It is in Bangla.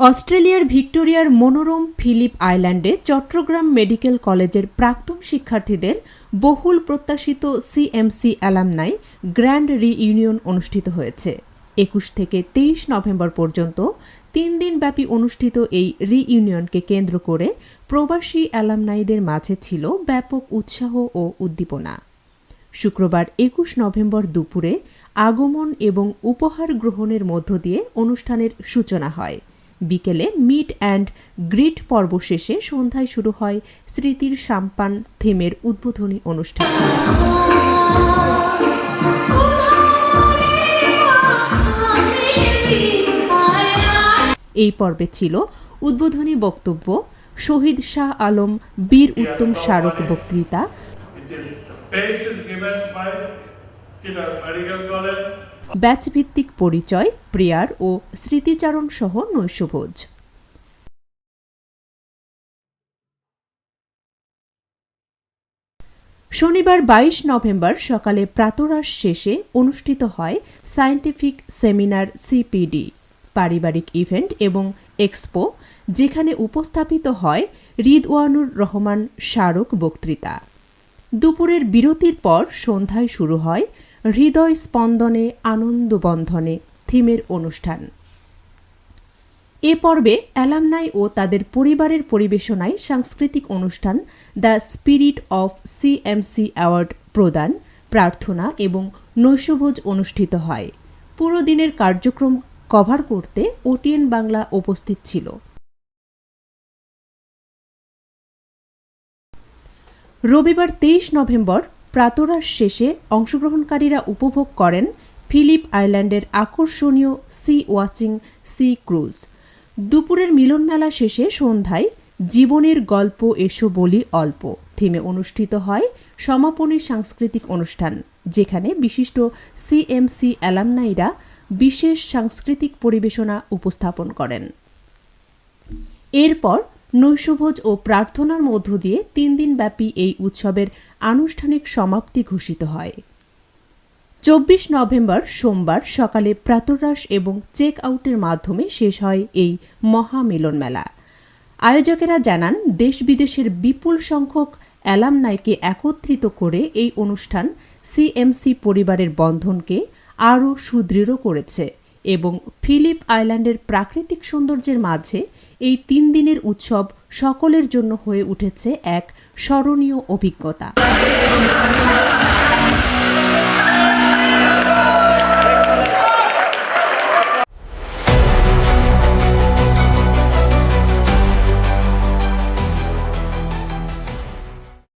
অস্ট্রেলিয়ার ভিক্টোরিয়ার মনোরম ফিলিপ আইল্যান্ডে চট্টগ্রাম মেডিকেল কলেজের প্রাক্তন শিক্ষার্থীদের বহুল প্রত্যাশিত সিএমসি অ্যালামনাই গ্র্যান্ড রিইউনিয়ন অনুষ্ঠিত হয়েছে। একুশ থেকে তেইশ নভেম্বর পর্যন্ত তিন দিনব্যাপী অনুষ্ঠিত এই রিইউনিয়নকে কেন্দ্র করে প্রবাসী অ্যালামনাইদের মাঝে ছিল ব্যাপক উৎসাহ ও উদ্দীপনা। শুক্রবার একুশ নভেম্বর দুপুরে আগমন এবং উপহার গ্রহণের মধ্য দিয়ে অনুষ্ঠানের সূচনা হয়। বিকেলে মিট অ্যান্ড গ্রিট পর্ব শেষে সন্ধ্যায় শুরু হয় স্মৃতির সাম্পান থিমের উদ্বোধনী অনুষ্ঠান। এই পর্বে ছিল উদ্বোধনী বক্তব্য শহীদ শাহ আলম, বীর উত্তম স্মারক বক্তৃতা। It is basis given by Chittagong Medical College. Batch ভিত্তিক পরিচয়, প্রেয়ার ও স্মৃতিচারণ সহ নৈশভোজ শনিবার বাইশ নভেম্বর সকালে প্রাতরাশ শেষে অনুষ্ঠিত হয় সায়েন্টিফিক সেমিনার সিপিডি, পারিবারিক ইভেন্ট এবং এক্সপো, যেখানে উপস্থাপিত হয় রিদওয়ানুর রহমান স্মারক বক্তৃতা দুপুরের বিরতির পর সন্ধ্যায় শুরু হয় হৃদয় স্পন্দনে আনন্দবন্ধনে থিমের অনুষ্ঠান। এ পর্বে অ্যালামনাই ও তাদের পরিবারের পরিবেশনায় সাংস্কৃতিক অনুষ্ঠান the spirit of CMC award প্রদান, প্রার্থনা এবং নৈশভোজ অনুষ্ঠিত হয়। পুরো দিনের কার্যক্রম কভার করতে ওটিএন বাংলা উপস্থিত ছিল। রবিবার তেইশ নভেম্বর প্রাতরাশ শেষে অংশগ্রহণকারীরা উপভোগ করেন ফিলিপ আইল্যান্ডের আকর্ষণীয় সি ওয়াচিং সি ক্রুজ। দুপুরের মিলনমেলা শেষে সন্ধ্যায় জীবনের গল্প এসো বলি অল্প। থিমে অনুষ্ঠিত হয় সমাপনী সাংস্কৃতিক অনুষ্ঠান, যেখানে বিশিষ্ট সিএমসি অ্যালামনাইরা বিশেষ সাংস্কৃতিক পরিবেশনা উপস্থাপন করেন। এরপর নৈশভোজ ও প্রার্থনার মধ্য দিয়ে তিন দিনব্যাপী এই উৎসবের আনুষ্ঠানিক সমাপ্তি ঘোষিত হয়। চব্বিশ নভেম্বর সোমবার সকালে প্রাতরাশ এবং চেক আউটের মাধ্যমে শেষ হয় এই মহামিলন মেলা। আয়োজকেরা জানান, দেশ বিদেশের বিপুল সংখ্যক অ্যালামনাইকে একত্রিত করে এই অনুষ্ঠান সিএমসি পরিবারের বন্ধনকে আরও সুদৃঢ় করেছে। এবং ফিলিপ আইল্যান্ডের প্রাকৃতিক সৌন্দর্যের মাঝে এই তিন দিনের উৎসব সকলের জন্য হয়ে উঠেছে এক স্মরণীয় অভিজ্ঞতা।